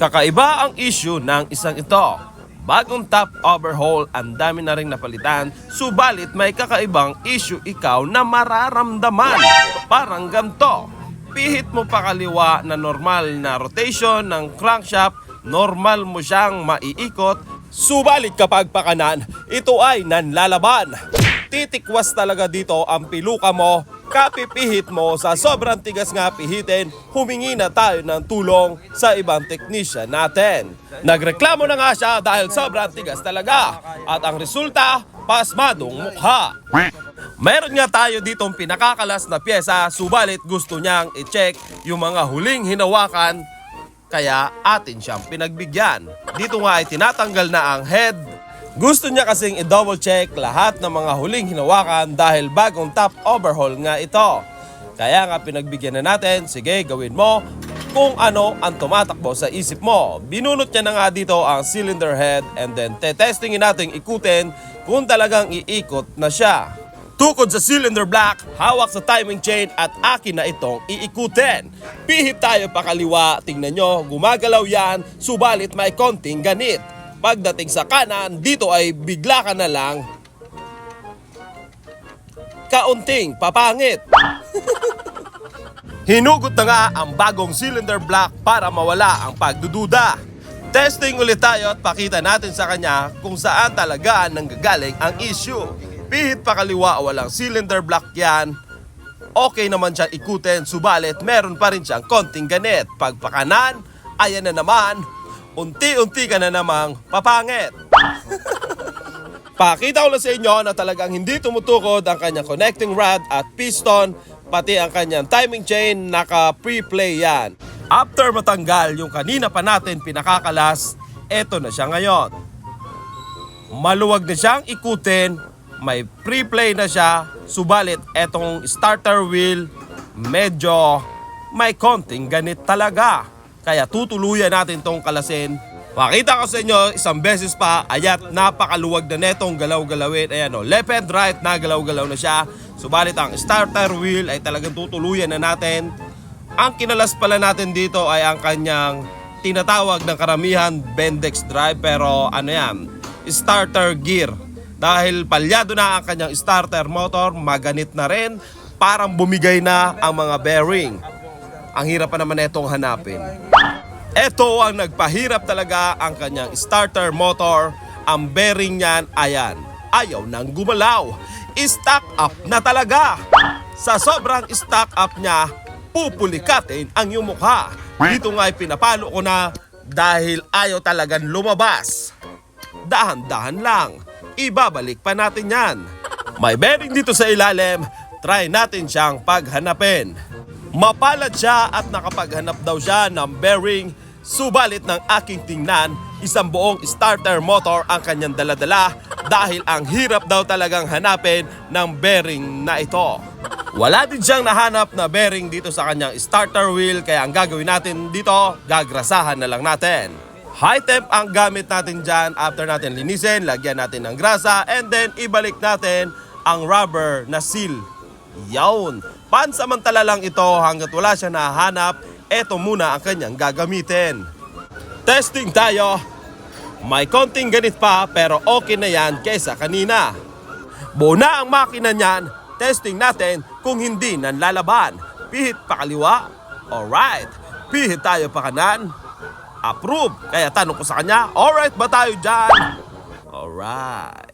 Kakaiba ang issue ng isang ito. Bagong top overhaul, ang dami na rin napalitan, subalit may kakaibang issue ikaw na mararamdaman. Parang ganito. Pihit mo pa kaliwa na normal na rotation ng crankshaft, normal mo siyang maiikot, subalit kapag pakanan, ito ay nanlalaban. Titikwas talaga dito ang piluka mo, kapipihit mo sa sobrang tigas nga pihitin, humingi na tayo ng tulong sa ibang technician natin. Nagreklamo na nga siya dahil sobrang tigas talaga at ang resulta, pasmadong mukha. Meron nga tayo ditong pinakakalas na pyesa, subalit gusto niyang i-check yung mga huling hinawakan, kaya atin siyang pinagbigyan. Dito nga ay tinatanggal na ang head. Gusto niya kasing i-double check lahat ng mga huling hinawakan dahil bagong top overhaul nga ito. Kaya nga pinagbigyan na natin, sige gawin mo kung ano ang tumatakbo sa isip mo. Binunot niya na nga dito ang cylinder head and then tetestingin natin ikutin kung talagang iikot na siya. Tukod sa cylinder block, hawak sa timing chain at akin na itong iikutin. Pihit tayo pa kaliwa, tingnan nyo, gumagalaw yan, subalit may konting ganit. Pagdating sa kanan, dito ay bigla ka na lang kaunting papangit. Hinugot na nga ang bagong cylinder block para mawala ang pagdududa. Testing ulit tayo at pakita natin sa kanya kung saan talaga nanggagaling ang issue. Pihit pa kaliwa walang cylinder block yan. Okay naman siya ikutin, subalit meron pa rin siyang konting ganit. Pagpakanan, ayan na naman, unti-unti ka na namang papangit. Pakita ko lang sa inyo na talagang hindi tumutukod ang kanyang connecting rod at piston, pati ang kanyang timing chain, naka-pre-play yan. After matanggal yung kanina pa natin pinakakalas, eto na siya ngayon. Maluwag na siyang ikutin, may pre-play na siya, subalit etong starter wheel, medyo may konting ganit talaga. Kaya tutuluyan natin tong kalasin Pakita ko sa inyo isang beses pa, ayat napakaluwag na netong galaw-galawin. Ayan o, left and right na galaw-galaw na siya. Subalit ang starter wheel ay talagang tutuluyan na natin. Ang kinalas pala natin dito ay ang kanyang tinatawag ng karamihan Bendix drive pero ano yan, starter gear. Dahil palyado na ang kanyang starter motor, maganit na rin, parang bumigay na ang mga bearing. Ang hirap pa naman itong hanapin. Ito ang nagpahirap talaga ang kanyang starter motor. Ang bearing niyan, ayan, ayaw nang gumalaw. Stock up na talaga. Sa sobrang stock up niya, pupulikatin ang iyong mukha. Dito nga ay pinapalo ko na dahil ayaw talagang lumabas. Dahan-dahan lang, ibabalik pa natin yan. May bearing dito sa ilalim, try natin siyang paghanapin. Mapalad siya at nakapaghanap daw siya ng bearing, subalit ng aking tingnan, isang buong starter motor ang kanyang daladala dahil ang hirap daw talagang hanapin ng bearing na ito. Wala din siyang nahanap na bearing dito sa kanyang starter wheel kaya ang gagawin natin dito, gagrasahan na lang natin. High temp ang gamit natin dyan after natin linisin, lagyan natin ng grasa and then ibalik natin ang rubber na seal. Yawn! Pansamantala lang ito hanggat wala siya nahanap, eto muna ang kanyang gagamitin. Testing tayo. May konting ganit pa pero okay na yan kaysa kanina. Buo na ang makina niyan, testing natin kung hindi nanlalaban. Pihit pa kaliwa? Alright. Pihit tayo pa kanan? Approve. Kaya tanong ko sa kanya, alright ba tayo dyan? Alright.